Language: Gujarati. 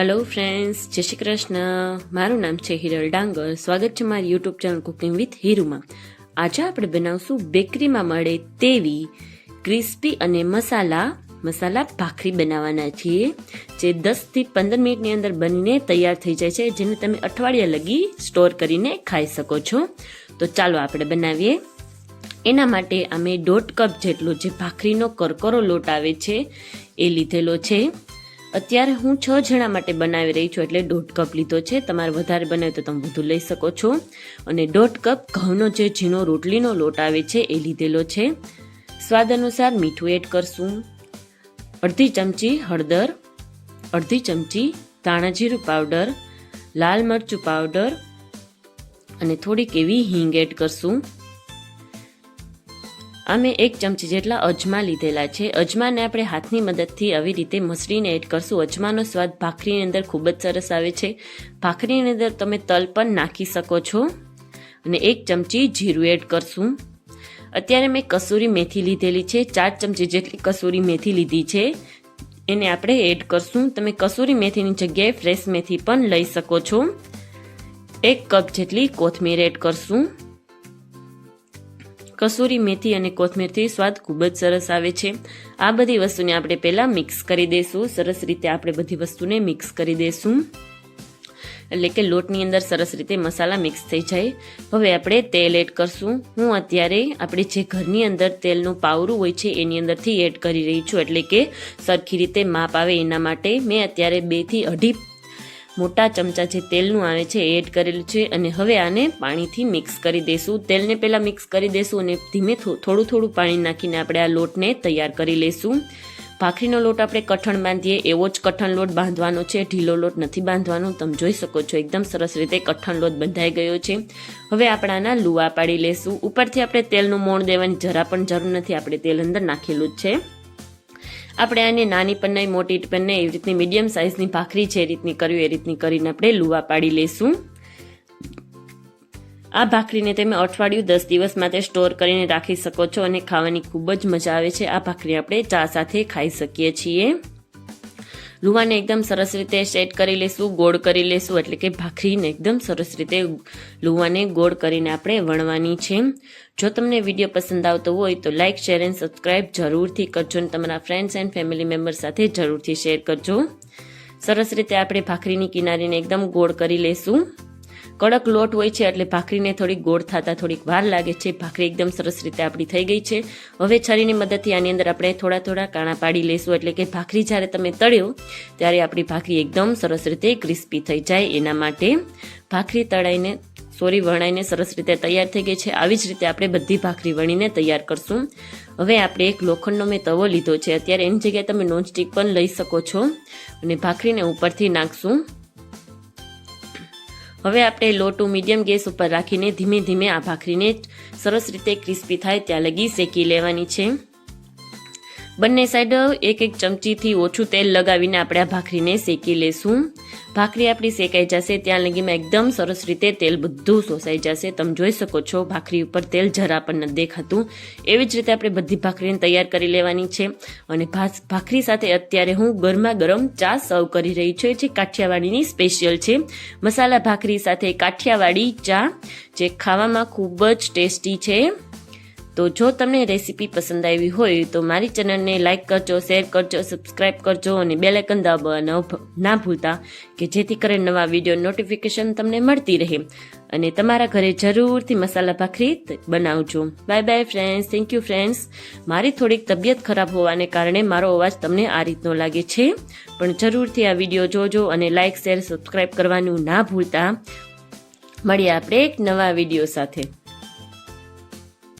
હેલો ફ્રેન્ડ્સ જય શ્રી કૃષ્ણ. મારું નામ છે હિરલ ડાંગર. સ્વાગત છે મારી યુટ્યુબ ચેનલ કુકિંગ વિથ હીરુમાં. આજે આપણે બનાવશું બેકરીમાં મળે તેવી ક્રિસ્પી અને મસાલા મસાલા ભાખરી બનાવવાના છીએ, જે દસથી પંદર મિનિટની અંદર બનીને તૈયાર થઈ જાય છે, જેને તમે અઠવાડિયા લગી સ્ટોર કરીને ખાઈ શકો છો. તો ચાલો આપણે બનાવીએ. એના માટે અમે દોઢ કપ જેટલો જે ભાખરીનો કરકરો લોટ આવે છે, એ લીધેલો છે. અત્યારે હું છ જણા માટે બનાવી રહી છું, એટલે દોઢ કપ લીધો છે. તમારે વધારે બનાવે તો તમે વધુ લઈ શકો છો. અને દોઢ કપ ઘઉંનો જે ઝીણો રોટલીનો લોટ આવે છે, એ લીધેલો છે. સ્વાદ અનુસાર મીઠું એડ કરશું. અડધી ચમચી હળદર, અડધી ચમચી ધાણાજીરું પાવડર, લાલ મરચું પાવડર અને થોડીક એવી હિંગ એડ કરશું. અમે એક ચમચી જેટલા અજમા લીધેલા છે. અજમાને આપણે હાથની મદદથી આવી રીતે મસળીને એડ કરશું. અજમાનો સ્વાદ ભાખરીની અંદર ખૂબ જ સરસ આવે છે. ભાખરીની અંદર તમે તલ પણ નાખી શકો છો અને એક ચમચી જીરું એડ કરશું. અત્યારે મેં કસૂરી મેથી લીધેલી છે. ચાર ચમચી જેટલી કસૂરી મેથી લીધી છે. એને આપણે એડ કરશું. તમે કસૂરી મેથીની જગ્યાએ ફ્રેશ મેથી પણ લઈ શકો છો. એક કપ જેટલી કોથમીર એડ કરશું. કસૂરી મેથી અને કોથમીરથી સ્વાદ ખૂબ જ સરસ આવે છે. આ બધી વસ્તુને આપણે પહેલાં મિક્સ કરી દઈશું. સરસ રીતે આપણે બધી વસ્તુને મિક્સ કરી દઈશું. એટલે કે લોટની અંદર સરસ રીતે મસાલા મિક્સ થઈ જાય. હવે આપણે તેલ એડ કરશું. હું અત્યારે આપણે જે ઘરની અંદર તેલનું પાવરું હોય છે, એની અંદરથી એડ કરી રહી છું. એટલે કે સરખી રીતે માપ આવે એના માટે. મેં અત્યારે બેથી અઢી મોટા ચમચા જે તેલનું આવે છે એડ કરેલું છે અને હવે આને પાણીથી મિક્સ કરી દઈશું તેલને પહેલાં મિક્સ કરી દઈશું અને ધીમે થોડું થોડું પાણી નાખીને આપણે આ લોટને તૈયાર કરી લઈશું ભાખરીનો લોટ આપણે કઠણ બાંધીએ, એવો જ કઠણ લોટ બાંધવાનો છે. ઢીલો લોટ નથી બાંધવાનો, તમે જોઈ શકો છો, એકદમ સરસ રીતે કઠણ લોટ બંધાઈ ગયો છે. હવે આપણે આના લુવા પાડી લઈશું ઉપરથી આપણે તેલનું મોણ દેવાની જરા પણ જરૂર નથી, આપણે તેલ અંદર નાખેલું જ છે. આપણે આને નાની પણ નહીં, મોટી પણ નહીં, એવી રીતની મીડિયમ સાઇઝની ભાખરી છે એ રીતની કરવી એ રીતની કરીને આપણે લુવા પાડી લઈશું આ ભાખરીને તમે અઠવાડિયું દસ દિવસ માટે સ્ટોર કરીને રાખી શકો છો અને ખાવાની ખૂબ જ મજા આવે છે. આ ભાખરી આપણે ચા સાથે ખાઈ શકીએ છીએ. લુવાને એકદમ સરસ રીતે સેટ કરી લઈશું ગોળ કરી લઈશું એટલે કે ભાખરીને એકદમ સરસ રીતે લુવાને ગોળ કરીને આપણે વણવાની છે. જો તમને વીડિયો પસંદ આવતો હોય તો લાઇક શેર એન્ડ સબસ્ક્રાઈબ જરૂરથી કરજો અને તમારા ફ્રેન્ડ્સ એન્ડ ફેમિલી મેમ્બર સાથે જરૂરથી શેર કરજો. સરસ રીતે આપણે ભાખરીની કિનારીને એકદમ ગોળ કરી લેશું. કડક લોટ હોય છે એટલે ભાખરીને થોડીક ગોળ થતાં થોડીક વાર લાગે છે. ભાખરી એકદમ સરસ રીતે આપણી થઈ ગઈ છે. હવે છરીની મદદથી આની અંદર આપણે થોડા થોડા કાણા પાડી લઈશું એટલે કે ભાખરી જ્યારે તમે તળ્યો, ત્યારે આપણી ભાખરી એકદમ સરસ રીતે ક્રિસ્પી થઈ જાય. એના માટે ભાખરી તળાઈને, સોરી, વણાઈને સરસ રીતે તૈયાર થઈ ગઈ છે. આવી જ રીતે આપણે બધી ભાખરી વણીને તૈયાર કરશું. હવે આપણે એક લોખંડનો મેં તવો લીધો છે. અત્યારે એની જગ્યાએ તમે નોનસ્ટિક પણ લઈ શકો છો. અને ભાખરીને ઉપરથી નાખશું. હવે આપણે લોટું મીડિયમ ગેસ ઉપર રાખીને ધીમે ધીમે આ ભાખરીને સરસ રીતે ક્રિસ્પી થાય ત્યાં લગી શેકી લેવાની છે. બંને સાઈડ એક એક ચમચીથી ઓછું તેલ લગાવીને આપણે આ ભાખરીને શેકી લેશું. ભાખરી આપણી શેકાઈ જશે ત્યાં લગીમાં એકદમ સરસ રીતે તેલ બધું શોષાઈ જશે. તમે જોઈ શકો છો ભાખરી ઉપર તેલ જરા પણ નથી દેખાતું. એવી જ રીતે આપણે બધી ભાખરીને તૈયાર કરી લેવાની છે. અને ભાખરી સાથે અત્યારે હું ગરમા ગરમ ચા સર્વ કરી રહી છું. જે કાઠિયાવાડીની સ્પેશિયલ છે. મસાલા ભાખરી સાથે કાઠિયાવાડી ચા, જે ખાવામાં ખૂબ જ ટેસ્ટી છે. તો જો તમને રેસીપી પસંદ આવી હોય તો મારી ચેનલને લાઇક કરજો શેર કરજો સબસ્ક્રાઇબ કરજો અને બેલાઇકન દાબવા ના ભૂલતા કે જેથી કરીને નવા વીડિયો નોટિફિકેશન તમને મળતી રહે. અને તમારા ઘરે જરૂરથી મસાલા ભાખરી બનાવજો. Bye bye friends thank you friends મારી થોડીક તબિયત ખરાબ હોવાને કારણે મારો અવાજ તમને આ રીતનો લાગે છે. પણ જરૂરથી આ વીડિયો જોજો અને લાઇક શેર સબસ્ક્રાઇબ કરવાનું ના ભૂલતા. મળીએ આપણે એક નવા વીડિયો સાથે.